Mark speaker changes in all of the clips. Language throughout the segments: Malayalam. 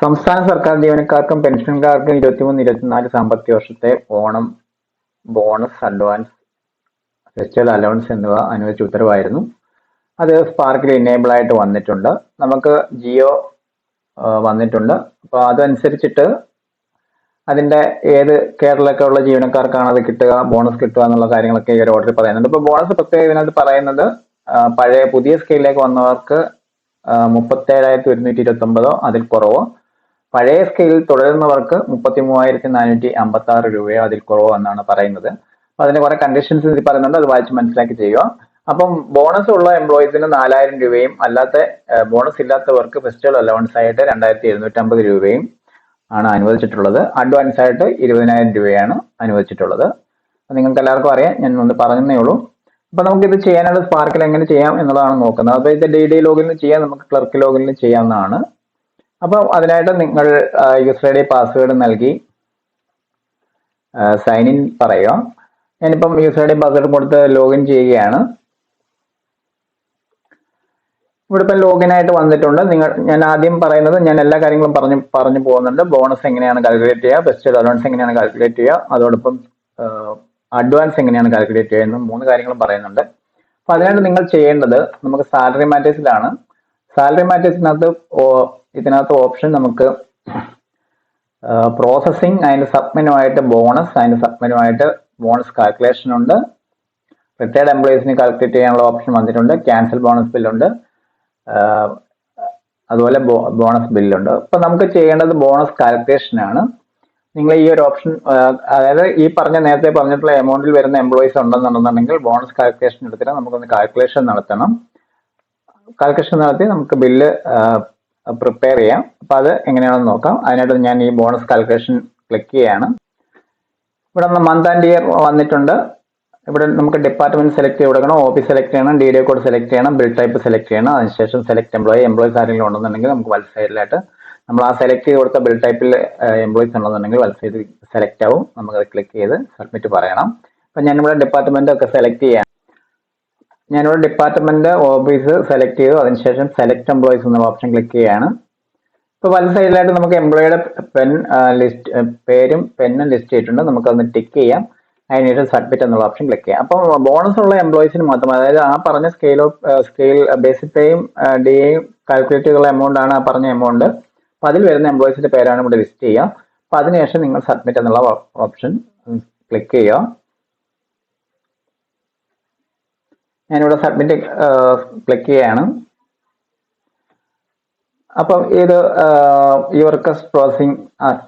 Speaker 1: സംസ്ഥാന സർക്കാർ ജീവനക്കാർക്കും പെൻഷൻകാർക്കും ഇരുപത്തിമൂന്ന് ഇരുപത്തിനാല് സാമ്പത്തിക വർഷത്തെ Onam bonus advance festival allowance എന്നിവ അനുവദിച്ച ഉത്തരവായിരുന്നു. അത് സ്പാർക്കിൽ ഇനേബിൾ ആയിട്ട് വന്നിട്ടുണ്ട്. നമുക്ക് ജിയോ വന്നിട്ടുണ്ട്. അപ്പോൾ അതനുസരിച്ചിട്ട് അതിന്റെ ഏത് കേരളമൊക്കെ ഉള്ള ജീവനക്കാർക്കാണ് അത് കിട്ടുക ബോണസ് കിട്ടുക എന്നുള്ള കാര്യങ്ങളൊക്കെ ഈ ഒരു ഓർഡറിൽ പറയുന്നുണ്ട്. ഇപ്പോൾ ബോണസ് പ്രത്യേകം ഇതിനകത്ത് പറയുന്നത് പഴയ പുതിയ സ്കെയിലിലേക്ക് വന്നവർക്ക് മുപ്പത്തേഴായിരത്തി ഒരുന്നൂറ്റി ഇരുപത്തി ഒമ്പതോ അതിൽ കുറവോ പഴയ സ്കെയിലിൽ തുടരുന്നവർക്ക് മുപ്പത്തി മൂവായിരത്തി നാനൂറ്റി അമ്പത്തി ആറ് രൂപയോ അതിൽ കുറവോ എന്നാണ് പറയുന്നത്. അപ്പൊ അതിന് കുറെ കണ്ടീഷൻസ് ഇതിൽ പറയുന്നുണ്ട് അത് വായിച്ച് മനസ്സിലാക്കി ചെയ്യുക. അപ്പം ബോണസ് ഉള്ള എംപ്ലോയീസിന് നാലായിരം രൂപയും അല്ലാത്ത ബോണസ് ഇല്ലാത്തവർക്ക് ഫെസ്റ്റിവൽ അലവൻസ് ആയിട്ട് രണ്ടായിരത്തി എഴുന്നൂറ്റമ്പത് രൂപയും ആണ് അനുവദിച്ചിട്ടുള്ളത്. അഡ്വാൻസ് ആയിട്ട് ഇരുപതിനായിരം രൂപയാണ് അനുവദിച്ചിട്ടുള്ളത്. നിങ്ങൾക്ക് എല്ലാവർക്കും അറിയാം ഞാൻ ഒന്ന് പറഞ്ഞേ ഉള്ളൂ. അപ്പൊ നമുക്ക് ഇത് ചെയ്യാനുള്ള സ്പാർക്കിൽ എങ്ങനെ ചെയ്യാം എന്നുള്ളതാണ് നോക്കുന്നത്. അപ്പൊ ഇത് ഡി ഡി ലോഗിനിൽ ചെയ്യാം നമുക്ക് ക്ലർക്ക് ലോഗിനിൽ ചെയ്യാവുന്നതാണ്. അപ്പോൾ അതിനായിട്ട് നിങ്ങൾ യൂസർ ഐ ഡി പാസ്വേഡ് നൽകി സൈൻ ഇൻ പറയുക. ഞാനിപ്പം യൂസർ ഐ ഡി പാസ്വേഡ് കൊടുത്ത് ലോഗിൻ ചെയ്യുകയാണ്. ഇവിടെ ഇപ്പം ലോഗിൻ ആയിട്ട് വന്നിട്ടുണ്ട്. നിങ്ങൾ ഞാൻ ആദ്യം പറയുന്നത് ഞാൻ എല്ലാ കാര്യങ്ങളും പറഞ്ഞു പറഞ്ഞു പോകുന്നുണ്ട്. ബോണസ് എങ്ങനെയാണ് കാൽക്കുലേറ്റ് ചെയ്യുക? ഫെസ്റ്റിവൽ അലവൻസ് എങ്ങനെയാണ് കാൽക്കുലേറ്റ് ചെയ്യുക? അതോടൊപ്പം അഡ്വാൻസ് എങ്ങനെയാണ് കാൽക്കുലേറ്റ് ചെയ്യുക എന്ന് മൂന്ന് കാര്യങ്ങളും പറയുന്നുണ്ട്. അപ്പൊ അതിനായിട്ട് നിങ്ങൾ ചെയ്യേണ്ടത് നമുക്ക് സാലറി മാറ്റേഴ്സിലാണ് സാലറി മാറ്റേഴ്സിനകത്ത് ഇതിനകത്ത് ഓപ്ഷൻ നമുക്ക് പ്രോസസ്സിങ് അതിന്റെ സബ്മെനുമായിട്ട് ബോണസ് അതിന്റെ സബ്മെനുമായിട്ട് ബോണസ് കാൽക്കുലേഷൻ ഉണ്ട്. റിട്ടയർഡ് എംപ്ലോയീസിന് കാൽക്കുലേറ്റ് ചെയ്യാനുള്ള ഓപ്ഷൻ വന്നിട്ടുണ്ട്. ക്യാൻസൽ ബോണസ് ബില്ലുണ്ട് അതുപോലെ ബോണസ് ബില്ലുണ്ട് അപ്പൊ നമുക്ക് ചെയ്യേണ്ടത് ബോണസ് കാൽക്കുലേഷൻ ആണ്. നിങ്ങൾ ഈ ഒരു ഓപ്ഷൻ അതായത് ഈ പറഞ്ഞ നേരത്തെ പറഞ്ഞിട്ടുള്ള എമൗണ്ടിൽ വരുന്ന എംപ്ലോയീസ് ഉണ്ടെന്നുണ്ടെന്നുണ്ടെങ്കിൽ ബോണസ് കാൽക്കുലേഷൻ എടുത്തിട്ട് നമുക്കൊന്ന് കാൽക്കുലേഷൻ നടത്തണം. കാൽക്കുലേഷൻ നടത്തി നമുക്ക് ബില്ല് പ്രിപ്പയർ ചെയ്യാം. അപ്പൊ അത് എങ്ങനെയാണെന്ന് നോക്കാം. അതിനായിട്ട് ഞാൻ ഈ ബോണസ് കാൽക്കുലേഷൻ ക്ലിക്ക് ചെയ്യാണ്. ഇവിടെ മന്ത് ആൻഡ് ഇയർ വന്നിട്ടുണ്ട്. ഇവിടെ നമുക്ക് ഡിപ്പാർട്ട്മെന്റ് സെലക്ട് ചെയ്ത് കൊടുക്കണം. ഓഫീസ് സെലക്ട് ചെയ്യണം. ഡി ഡി കോഡ് സെലക്ട് ചെയ്യണം. ബിൽ ടൈപ്പ് സെലക്ട് ചെയ്യണം. അതിനുശേഷം സെലക്ട് എംപ്ലോയി എംപ്ലോയീസ് ആരെങ്കിലും ഉണ്ടെന്നുണ്ടെങ്കിൽ നമുക്ക് വലത് സൈഡിലായിട്ട് നമ്മൾ ആ സെലക്ട് ചെയ്ത് കൊടുത്ത ബിൽ ടൈപ്പിൽ എംപ്ലോയിസ് ഉണ്ടെന്നുണ്ടെങ്കിൽ വലത് സൈഡിൽ സെലക്ട് ആവും. നമുക്കത് ക്ലിക്ക് ചെയ്ത് സബ്മിറ്റ് പറയണം. അപ്പം ഞാനിവിടെ ഡിപ്പാർട്ട്മെന്റ് ഒക്കെ സെലക്ട് ചെയ്യാം. ഞാനിവിടെ ഡിപ്പാർട്ട്മെന്റ് ഓഫീസ് സെലക്ട് ചെയ്തു. അതിനുശേഷം സെലക്ട് എംപ്ലോയീസ് എന്ന ഓപ്ഷൻ ക്ലിക്ക് ചെയ്യാണ്. ഇപ്പോൾ വലിയ സൈഡിലായിട്ട് നമുക്ക് എംപ്ലോയിയുടെ പെൻ ലിസ്റ്റ് പേരും പെന്നും ലിസ്റ്റ് ചെയ്തിട്ടുണ്ട്. നമുക്ക് നമുക്കതൊന്ന് ടിക്ക് ചെയ്യാം. അതിനുശേഷം സബ്മിറ്റ് എന്നുള്ള ഓപ്ഷൻ ക്ലിക്ക് ചെയ്യാം. അപ്പോൾ ബോണസ് ഉള്ള എംപ്ലോയീസിന് മാത്രം അതായത് ആ പറഞ്ഞ സ്കെയിൽ ഓഫ് സ്കെയിൽ ബേസിക് പേയും ഡി എയും കാൽക്കുലേറ്റ് ചെയ്തുള്ള എമൗണ്ട് ആണ് ആ പറഞ്ഞ എമൗണ്ട് അപ്പോൾ അതിൽ വരുന്ന എംപ്ലോയീസിന്റെ പേരാണ് ഇവിടെ ലിസ്റ്റ് ചെയ്യുക അപ്പോൾ അതിനുശേഷം നിങ്ങൾ സബ്മിറ്റ് എന്നുള്ള ഓപ്ഷൻ ക്ലിക്ക് ചെയ്യുക. ഞാനിവിടെ സബ്മിറ്റ് ക്ലിക്ക് ചെയ്യാണ്. അപ്പം ഇത് ഈ works processing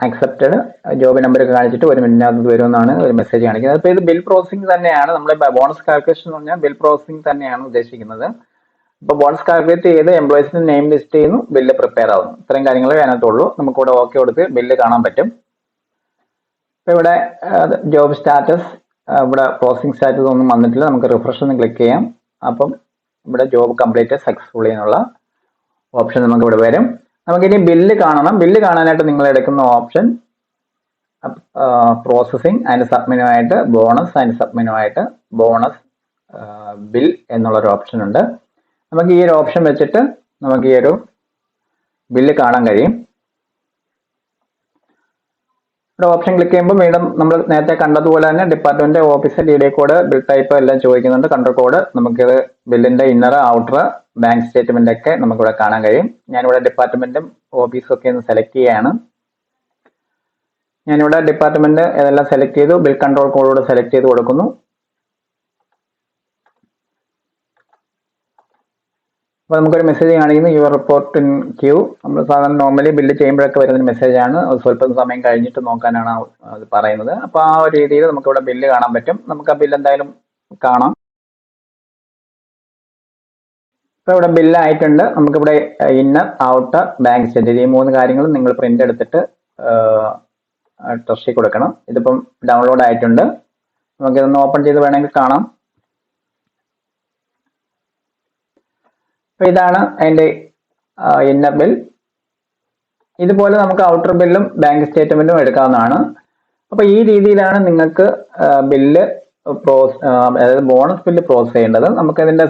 Speaker 1: accepted job number ഒക്കെ കാണിച്ചിട്ട് ഒരു മിനിറ്റിനകത്ത് വരുമെന്നാണ് ഒരു മെസ്സേജ് കാണിക്കുന്നത്. അപ്പോൾ ഇത് ബിൽ പ്രോസസിങ് തന്നെയാണ്. നമ്മുടെ ബോണസ് കാൽക്കുലേഷൻ എന്ന് പറഞ്ഞാൽ ബിൽ പ്രോസസിങ് തന്നെയാണ് ഉദ്ദേശിക്കുന്നത്. അപ്പോൾ ബോണസ് കാൽക്കുലേറ്റ് ചെയ്ത് എംപ്ലോയീസിന്റെ നെയിം ലിസ്റ്റ് ചെയ്യുന്നു. ബില്ല് പ്രിപ്പയർ ആവുന്നു. ഇത്രയും കാര്യങ്ങളെ അതിനകത്തുള്ളൂ. നമുക്ക് ഇവിടെ ഓക്കെ കൊടുത്ത് ബില്ല് കാണാൻ പറ്റും. ഇപ്പോൾ ഇവിടെ ജോബ് സ്റ്റാറ്റസ് ഇവിടെ പ്രോസസിങ് സ്റ്റാറ്റസ് ഒന്നും വന്നിട്ടില്ല. നമുക്ക് റിഫ്രഷ് ഒന്ന് ക്ലിക്ക് ചെയ്യാം. അപ്പം ഇവിടെ ജോബ് കംപ്ലീറ്റ് സക്സസ്ഫുള്ളി എന്നുള്ള ഓപ്ഷൻ നമുക്ക് ഇവിടെ വരും. നമുക്കിനി ബില്ല് കാണണം. ബില്ല് കാണാനായിട്ട് നിങ്ങൾ എടുക്കുന്ന ഓപ്ഷൻ പ്രോസസ്സിംഗ് അതിന്റെ സബ്മിനുമായിട്ട് ബോണസ് അതിന്റെ സബ്മിനുമായിട്ട് ബോണസ് ബിൽ എന്നുള്ളൊരു ഓപ്ഷൻ ഉണ്ട്. നമുക്ക് ഈ ഒരു ഓപ്ഷൻ വെച്ചിട്ട് നമുക്ക് ഈ ഒരു ബില്ല് കാണാൻ കഴിയും. ഓപ്ഷൻ ക്ലിക്ക് ചെയ്യുമ്പോൾ വീണ്ടും നമ്മൾ നേരത്തെ കണ്ടതുപോലെ തന്നെ department office D D code bill type എല്ലാം ചോദിക്കുന്നുണ്ട്. കൺട്രോൾ കോഡ് നമുക്കിത് ബില്ലിന്റെ ഇന്നർ ഔട്ടർ ബാങ്ക് സ്റ്റേറ്റ്മെന്റ് ഒക്കെ നമുക്കിവിടെ കാണാൻ കഴിയും. ഞാനിവിടെ ഡിപ്പാർട്ട്മെന്റും ഓഫീസും ഒക്കെ ഒന്ന് സെലക്ട് ചെയ്യാണ്. ഞാനിവിടെ ഡിപ്പാർട്ട്മെന്റ് ഏതെല്ലാം സെലക്ട് ചെയ്തു ബിൽ കൺട്രോൾ കോഡ് സെലക്ട് ചെയ്ത് കൊടുക്കുന്നു. അപ്പോൾ നമുക്കൊരു മെസ്സേജ് കാണിക്കുന്നു. യുവർ റിപ്പോർട്ട് ഇൻ ക്യൂ നമ്മൾ സാധാരണ നോർമലി ബില്ല് ചെയ്യുമ്പോഴൊക്കെ വരുന്ന മെസ്സേജാണ് സ്വല്പം സമയം കഴിഞ്ഞിട്ട് നോക്കാനാണ് അത് പറയുന്നത്. അപ്പോൾ ആ ഒരു രീതിയിൽ നമുക്കിവിടെ ബില്ല് കാണാൻ പറ്റും. നമുക്ക് ആ ബില്ല് എന്തായാലും കാണാം. ഇപ്പോൾ ഇവിടെ ബില്ലായിട്ടുണ്ട് നമുക്കിവിടെ ഇന്നർ ഔട്ടർ ബാങ്ക് സ്റ്റേറ്റ് ഈ മൂന്ന് കാര്യങ്ങളും നിങ്ങൾ പ്രിന്റ് എടുത്തിട്ട് ട്രസ്റ്റി കൊടുക്കണം. ഇതിപ്പം ഡൗൺലോഡ് ആയിട്ടുണ്ട്. നമുക്കിതൊന്ന് ഓപ്പൺ ചെയ്ത് വേണമെങ്കിൽ കാണാം. അപ്പൊ ഇതാണ് അതിന്റെ ഇന്നർ ബിൽ ഇതുപോലെ നമുക്ക് ഔട്ടർ ബില്ലും ബാങ്ക് സ്റ്റേറ്റ്മെന്റും എടുക്കാവുന്നതാണ്. അപ്പൊ ഈ രീതിയിലാണ് നിങ്ങൾക്ക് ബില്ല് പ്രോസ് അതായത് ബോണസ് ബില്ല് പ്രോസസ് ചെയ്യേണ്ടത്. നമുക്ക് ഇതിന്റെ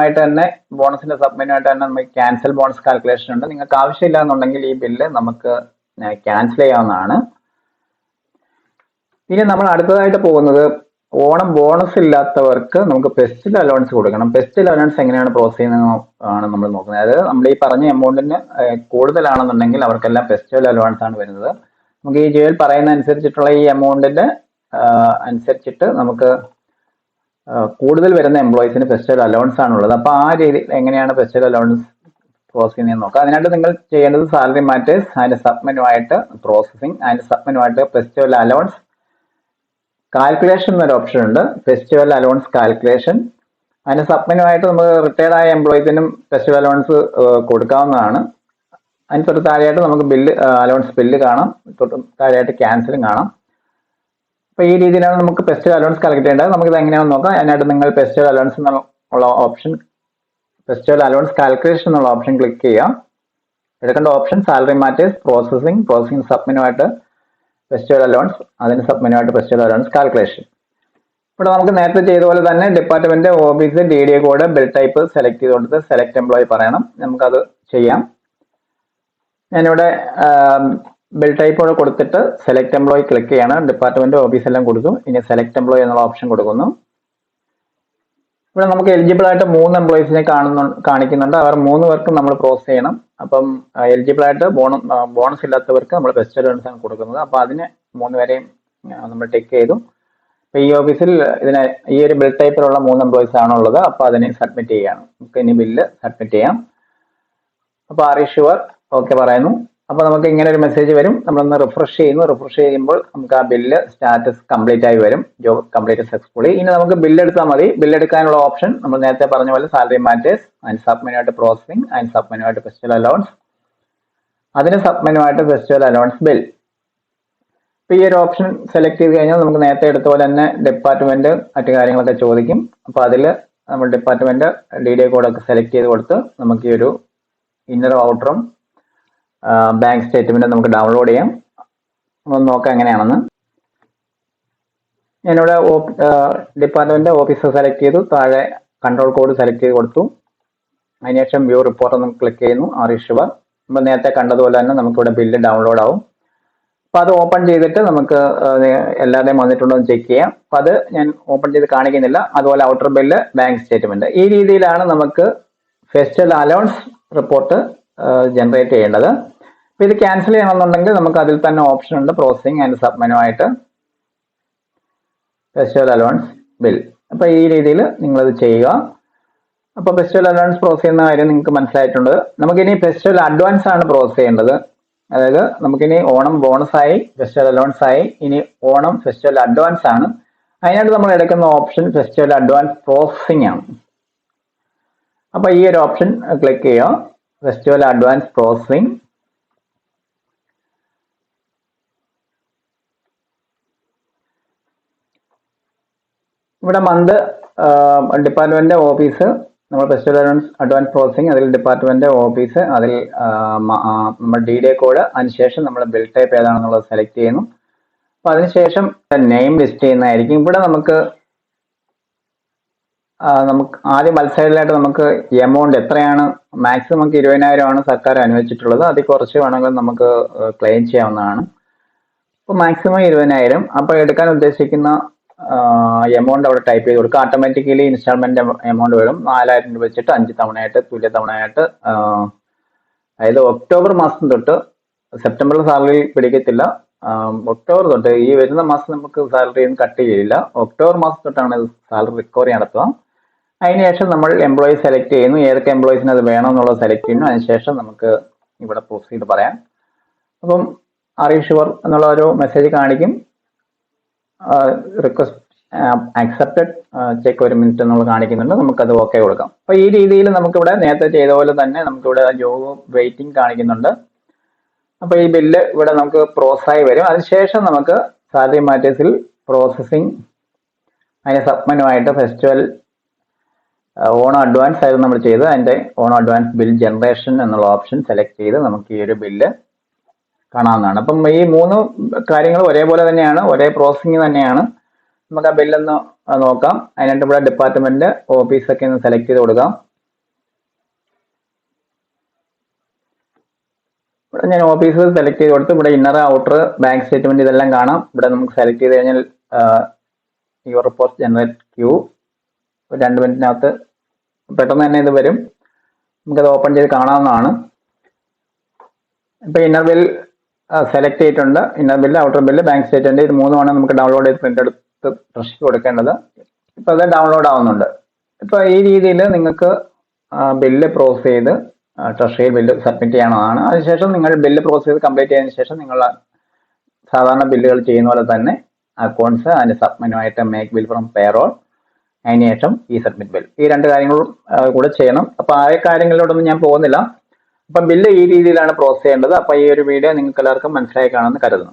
Speaker 1: ആയിട്ട് തന്നെ ബോണസിന്റെ സബ്മെനു ആയിട്ട് തന്നെ നമുക്ക് ക്യാൻസൽ ബോണസ് കാൽക്കുലേഷൻ ഉണ്ട്. നിങ്ങൾക്ക് ആവശ്യമില്ല എന്നുണ്ടെങ്കിൽ ഈ ബില്ല് നമുക്ക് ക്യാൻസൽ ചെയ്യാവുന്നതാണ്. ഇനി നമ്മൾ അടുത്തതായിട്ട് പോകുന്നത് ഓണം ബോണസ് ഇല്ലാത്തവർക്ക് നമുക്ക് പെസ്റ്റിൽ അലവൻസ് കൊടുക്കണം. പെസ്റ്റിൽ അലവൻസ് എങ്ങനെയാണ് പ്രോസസ് ചെയ്യുന്നത് ആണ് നമ്മൾ നോക്കുന്നത്. അതായത് നമ്മൾ ഈ പറഞ്ഞ എമൗണ്ടിന് കൂടുതലാണെന്നുണ്ടെങ്കിൽ അവർക്കെല്ലാം ഫെസ്റ്റിവൽ അലവൻസ് ആണ് വരുന്നത്. നമുക്ക് ഈ ജയിൽ പറയുന്ന അനുസരിച്ചിട്ടുള്ള ഈ എമൗണ്ടിന്റെ അനുസരിച്ചിട്ട് നമുക്ക് കൂടുതൽ വരുന്ന എംപ്ലോയീസിന് ഫെസ്റ്റിവൽ അലവൻസ് ആണുള്ളത് അപ്പോൾ ആ രീതിയിൽ എങ്ങനെയാണ് ഫെസ്റ്റിവൽ അലവൻസ് പ്രോസസ് ചെയ്യുന്നത് നോക്കാം. അതിനായിട്ട് നിങ്ങൾ ചെയ്യേണ്ടത് സാലറി മാറ്റേഴ്സ് അതിന്റെ സബ്മെനുമായിട്ട് പ്രോസസ്സിംഗ് അതിന്റെ സബ്മെനുമായിട്ട് ഫെസ്റ്റിവൽ അലവൻസ് കാൽക്കുലേഷൻ എന്നൊരു ഓപ്ഷൻ ഉണ്ട്. ഫെസ്റ്റിവൽ അലവൻസ് കാൽക്കുലേഷൻ അതിന് സബ്മിനുമായിട്ട് നമുക്ക് റിട്ടയർഡ് ആയ എംപ്ലോയിസിനും ഫെസ്റ്റിവൽ അലവൻസ് കൊടുക്കാവുന്നതാണ്. അതിന് തൊട്ട് താഴെയായിട്ട് നമുക്ക് ബില്ല് അലവൻസ് ബില്ല് കാണാം. തൊട്ട് താഴെയായിട്ട് ക്യാൻസലും കാണാം. അപ്പോൾ ഈ രീതിയിലാണ് നമുക്ക് ഫെസ്റ്റിവൽ അലവൻസ് കളക്ട് ചെയ്യേണ്ടത്. നമുക്ക് ഇത് എങ്ങനെയാണെന്ന് നോക്കാം. അതിനായിട്ട് നിങ്ങൾ ഫെസ്റ്റിവൽ അലവൻസ് എന്നുള്ള ഓപ്ഷൻ ഫെസ്റ്റിവൽ അലവൻസ് കാൽക്കുലേഷൻ എന്നുള്ള ഓപ്ഷൻ ക്ലിക്ക് ചെയ്യുക എടുക്കേണ്ട option salary matters processing processing സബ്മെനുമായിട്ട് festival allowance അതിന് സബ്മിനായിട്ട് ഫെസ്റ്റിവൽ അലോൺസ് കാൽക്കുലേഷൻ ഇവിടെ നമുക്ക് നേരത്തെ ചെയ്ത പോലെ തന്നെ department office D D A code bill type select ചെയ്ത് കൊടുത്ത് സെലക്ട് എംപ്ലോയി പറയണം. നമുക്കത് ചെയ്യാം. ഞാനിവിടെ ബിൽ ടൈപ്പ് കൂടെ കൊടുത്തിട്ട് സെലക്ട് എംപ്ലോയി ക്ലിക്ക് ചെയ്യണം. ഡിപ്പാർട്ട്മെന്റ് ഓഫീസ് എല്ലാം കൊടുക്കും ഇനി സെലക്ട് എംപ്ലോയി എന്നുള്ള ഓപ്ഷൻ കൊടുക്കുന്നു. ഇവിടെ നമുക്ക് എലിജിബിൾ ആയിട്ട് മൂന്ന് എംപ്ലോയീസിനെ കാണുന്നു കാണിക്കുന്നുണ്ട്. അവർ മൂന്ന് പേർക്കും നമ്മൾ പ്രോസസ് ചെയ്യണം. അപ്പം എലിജിബിൾ ആയിട്ട് ബോണസ് ഇല്ലാത്തവർക്ക് നമ്മൾ ബെസ്റ്റ് അലവൻസ് ആണ് കൊടുക്കുന്നത്. അപ്പൊ അതിന് മൂന്ന് പേരെയും നമ്മൾ ടിക്ക് ചെയ്തു. അപ്പൊ ഈ ഓഫീസിൽ ഇതിന് ഈ ഒരു ബിൽ ടൈപ്പിലുള്ള മൂന്ന് എംപ്ലോയീസ് ആണുള്ളത് അപ്പൊ അതിനെ സബ്മിറ്റ് ചെയ്യാണ്. നമുക്ക് ഇനി ബില്ല് സബ്മിറ്റ് ചെയ്യാം. അപ്പൊ ആർ ഷുവർ ഓക്കെ പറയുന്നു. അപ്പൊ നമുക്ക് ഇങ്ങനെ ഒരു മെസ്സേജ് വരും. നമ്മളൊന്ന് റിഫ്രഷ് ചെയ്യുന്നു. റിഫ്രഷ് ചെയ്യുമ്പോൾ നമുക്ക് ആ ബില്ല് സ്റ്റാറ്റസ് കംപ്ലീറ്റ് ആയി വരും. ജോബ് കംപ്ലീറ്റ് സക്സസ്ഫുള്ളി ഇനി നമുക്ക് ബില്ല് എടുത്താൽ മതി. ബില്ല് എടുക്കാനുള്ള ഓപ്ഷൻ നമ്മൾ നേരത്തെ പറഞ്ഞ പോലെ സാലറി മാറ്റേഴ്സ് അതിന് സബ്മെനുമായിട്ട് പ്രോസസിംഗ് അതിന് സബ്മെനുമായിട്ട് ഫെസ്റ്റിവൽ അലവൻസ് അതിന് സബ്മെനുമായിട്ട് ഫെസ്റ്റിവൽ അലവൻസ് ബിൽ ഇപ്പൊ ഈ ഒരു ഓപ്ഷൻ സെലക്ട് ചെയ്ത് കഴിഞ്ഞാൽ നമുക്ക് നേരത്തെ എടുത്ത പോലെ തന്നെ ഡിപ്പാർട്ട്മെന്റ് മറ്റു കാര്യങ്ങളൊക്കെ ചോദിക്കും. അപ്പോൾ അതിൽ നമ്മൾ ഡിപ്പാർട്ട്മെന്റ് ഡി ഡി കോഡൊക്കെ സെലക്ട് ചെയ്ത് കൊടുത്ത് നമുക്ക് ഈ ഒരു ഇന്നറും ഔട്ടറും ബാങ്ക് സ്റ്റേറ്റ്മെന്റ് നമുക്ക് ഡൗൺലോഡ് ചെയ്യാം. ഒന്ന് നോക്കാം എങ്ങനെയാണെന്ന്. ഞാനിവിടെ ഡിപ്പാർട്ട്മെന്റ് ഓഫീസർ സെലക്ട് ചെയ്തു. താഴെ കൺട്രോൾ കോഡ് സെലക്ട് ചെയ്ത് കൊടുത്തു. അതിനുശേഷം വ്യൂ റിപ്പോർട്ട് ഒന്ന് ക്ലിക്ക് ചെയ്യുന്നു. ആർ ഇഷ്യൂവർ നമ്മൾ നേരത്തെ കണ്ടതുപോലെ തന്നെ നമുക്കിവിടെ ബില്ല് ഡൗൺലോഡ് ആവും. അപ്പം അത് ഓപ്പൺ ചെയ്തിട്ട് നമുക്ക് എല്ലാവരുടെയും വന്നിട്ടുണ്ടോ എന്ന് ചെക്ക് ചെയ്യാം. അപ്പം അത് ഞാൻ ഓപ്പൺ ചെയ്ത് കാണിക്കുന്നില്ല. അതുപോലെ ഔട്ടർ ബില്ല് ബാങ്ക് സ്റ്റേറ്റ്മെന്റ് ഈ രീതിയിലാണ് നമുക്ക് ഫെസ്റ്റൽ അലവൻസ് റിപ്പോർട്ട് ജനറേറ്റ് ചെയ്യേണ്ടത്. അപ്പൊ ഇത് ക്യാൻസൽ ചെയ്യണമെന്നുണ്ടെങ്കിൽ നമുക്ക് അതിൽ തന്നെ ഓപ്ഷൻ ഉണ്ട്. പ്രോസസിങ് ആൻഡ് സബ്മെനുമായിട്ട് ഫെസ്റ്റിവൽ അലവൻസ് ബിൽ അപ്പൊ ഈ രീതിയിൽ നിങ്ങൾ നിങ്ങളത് ചെയ്യുക. അപ്പൊ ഫെസ്റ്റിവൽ അലവൻസ് പ്രോസസ് ചെയ്യുന്ന കാര്യം നിങ്ങൾക്ക് മനസ്സിലായിട്ടുണ്ട്. നമുക്കിനി ഫെസ്റ്റിവൽ അഡ്വാൻസ് ആണ് പ്രോസസ് ചെയ്യേണ്ടത്. അതായത് നമുക്കിനി ഓണം ബോണസ് ആയി ഫെസ്റ്റിവൽ അലവൻസ് ആയി ഇനി ഓണം ഫെസ്റ്റിവൽ അഡ്വാൻസ് ആണ്. അതിനായിട്ട് നമ്മൾ എടുക്കുന്ന ഓപ്ഷൻ ഫെസ്റ്റിവൽ അഡ്വാൻസ് പ്രോസസ്സിംഗ് ആണ്. അപ്പൊ ഈ ഒരു ഓപ്ഷൻ ക്ലിക്ക് ചെയ്യുക. ഫെസ്റ്റിവൽ അഡ്വാൻസ് പ്രോസസ്സിംഗ് ഇവിടെ മന്ത് ഡിപ്പാർട്ട്മെന്റ് ഓഫീസ് നമ്മൾ ഫെസ്റ്റിവൽ അഡ്വാൻസ് അഡ്വാൻസ് പ്രോസസ്സിംഗ് അതിൽ ഡിപ്പാർട്ട്മെന്റ് ഓഫീസ് അതിൽ നമ്മൾ ഡി ഡി കോഡ് അതിനുശേഷം നമ്മൾ ബിൽ ടൈപ്പ് ഏതാണെന്നുള്ളത് സെലക്ട് ചെയ്യുന്നു. അപ്പൊ അതിനുശേഷം നെയിം ലിസ്റ്റ് ചെയ്യുന്നതായിരിക്കും. ഇവിടെ നമുക്ക് നമുക്ക് ആദ്യം മത്സരത്തിലായിട്ട് നമുക്ക് എമൗണ്ട് എത്രയാണ്? മാക്സിമം നമുക്ക് ഇരുപതിനായിരം ആണ് സർക്കാർ അനുവദിച്ചിട്ടുള്ളത്. അതിൽ കുറച്ച് വേണമെങ്കിൽ നമുക്ക് ക്ലെയിം ചെയ്യാവുന്നതാണ്. അപ്പോൾ മാക്സിമം ഇരുപതിനായിരം. അപ്പോൾ എടുക്കാൻ ഉദ്ദേശിക്കുന്ന എമൗണ്ട് അവിടെ ടൈപ്പ് ചെയ്ത് കൊടുക്കുക. ഓട്ടോമാറ്റിക്കലി ഇൻസ്റ്റാൾമെന്റ് എമൗണ്ട് വരും. നാലായിരം രൂപ വെച്ചിട്ട് അഞ്ച് തവണയായിട്ട് തുല്യ തവണയായിട്ട് അതായത് ഒക്ടോബർ മാസം തൊട്ട് സെപ്റ്റംബറിൽ സാലറി പിടിക്കത്തില്ല. ഒക്ടോബർ തൊട്ട് ഈ വരുന്ന മാസം നമുക്ക് സാലറി ഒന്നും കട്ട് ചെയ്യില്ല ഒക്ടോബർ മാസം തൊട്ടാണ് സാലറി റിക്കവറി നടത്തുക. അതിനുശേഷം നമ്മൾ എംപ്ലോയി സെലക്ട് ചെയ്യുന്നു. ഏതൊക്കെ എംപ്ലോയീസിന് അത് വേണം എന്നുള്ളത് സെലക്ട് ചെയ്യുന്നു. അതിനുശേഷം നമുക്ക് ഇവിടെ പ്രൊസീഡ് പറയാം. അപ്പം ആർ എന്നുള്ള ഒരു മെസ്സേജ് കാണിക്കും. റിക്വസ്റ്റ് അക്സെപ്റ്റഡ് ചെക്ക് ഒരു മിനിറ്റ് നമ്മൾ കാണിക്കുന്നുണ്ട്. നമുക്കത് ഓക്കെ കൊടുക്കാം. അപ്പൊ ഈ രീതിയിൽ നമുക്കിവിടെ നേരത്തെ ചെയ്ത പോലെ തന്നെ നമുക്കിവിടെ ജോബ് വെയിറ്റിംഗ് കാണിക്കുന്നുണ്ട്. അപ്പൊ ഈ ബില്ല് ഇവിടെ നമുക്ക് പ്രോസസ് ആയി വരും. അതിനുശേഷം നമുക്ക് സാലറി മാറ്റേഴ്സിൽ പ്രോസസ്സിംഗ് അതിന് സബ്മനുമായിട്ട് ഫെസ്റ്റിവൽ ഓൺ അഡ്വാൻസ് ആയിരുന്നു നമ്മൾ ചെയ്തത്. അതിന്റെ ഓൺ അഡ്വാൻസ് ബിൽ ജനറേഷൻ എന്നുള്ള ഓപ്ഷൻ സെലക്ട് ചെയ്ത് നമുക്ക് ഈ ഒരു ബില്ല് കാണാവുന്നതാണ്. അപ്പം ഈ മൂന്ന് കാര്യങ്ങൾ ഒരേപോലെ തന്നെയാണ് ഒരേ പ്രോസസ്സിങ് തന്നെയാണ്. നമുക്ക് ആ ബില്ലൊന്ന് നോക്കാം. അതിനായിട്ട് ഇവിടെ ഡിപ്പാർട്ട്മെന്റ് ഓഫീസൊക്കെ ഒന്ന് സെലക്ട് ചെയ്ത് കൊടുക്കാം. ഇവിടെ ഞാൻ ഓഫീസ് സെലക്ട് ചെയ്ത് കൊടുത്ത്. ഇവിടെ ഇന്നർ ഔട്ടർ ബാങ്ക് സ്റ്റേറ്റ്മെന്റ് ഇതെല്ലാം കാണാം. ഇവിടെ നമുക്ക് സെലക്ട് ചെയ്ത് കഴിഞ്ഞാൽ യുവർ റിപ്പോർട്ട് ജനറേറ്റ് ക്യൂ രണ്ട് മിനിറ്റിനകത്ത് പെട്ടെന്ന് തന്നെ ഇത് വരും. നമുക്കത് ഓപ്പൺ ചെയ്ത് കാണാവുന്നതാണ്. ഇപ്പൊ ഇന്നർ ബിൽ സെലക്ട് ചെയ്തിട്ടുണ്ട്. Inner bill outer bill bank statement ഇത് മൂന്നുമാണ് നമുക്ക് ഡൗൺലോഡ് ചെയ്ത് പ്രിന്റ് എടുത്ത് ട്രഷി കൊടുക്കേണ്ടത്. ഇപ്പൊ അത് ഡൗൺലോഡ് ആവുന്നുണ്ട്. ഇപ്പൊ ഈ രീതിയിൽ നിങ്ങൾക്ക് ബില്ല് പ്രോസസ് ചെയ്ത് ട്രഷറിയിൽ ബില്ല് സബ്മിറ്റ് ചെയ്യണമെന്നാണ് അതിനുശേഷം നിങ്ങൾ ബില്ല് പ്രോസസ് ചെയ്ത് കംപ്ലീറ്റ് ചെയ്തതിനു ശേഷം നിങ്ങൾ സാധാരണ ബില്ലുകൾ ചെയ്യുന്ന പോലെ തന്നെ അക്കൗണ്ട്സ് അതിന്റെ ആയിട്ട് മേക്ക് ബിൽ ഫ്രം പേറോൾ അതിനുശേഷം ഈ സബ്മിറ്റ് ബിൽ ഈ രണ്ട് കാര്യങ്ങളും കൂടെ ചെയ്യണം. അപ്പോൾ ആ കാര്യങ്ങളിലോട്ടൊന്നും ഞാൻ പോകുന്നില്ല. അപ്പൊ ബില്ല് ഈ രീതിയിലാണ് പ്രോസസ് ചെയ്യേണ്ടത്. അപ്പം ഈ ഒരു വീഡിയോ നിങ്ങൾക്ക് എല്ലാവർക്കും മനസ്സിലായി കാണുമെന്ന് കരുതുന്നു.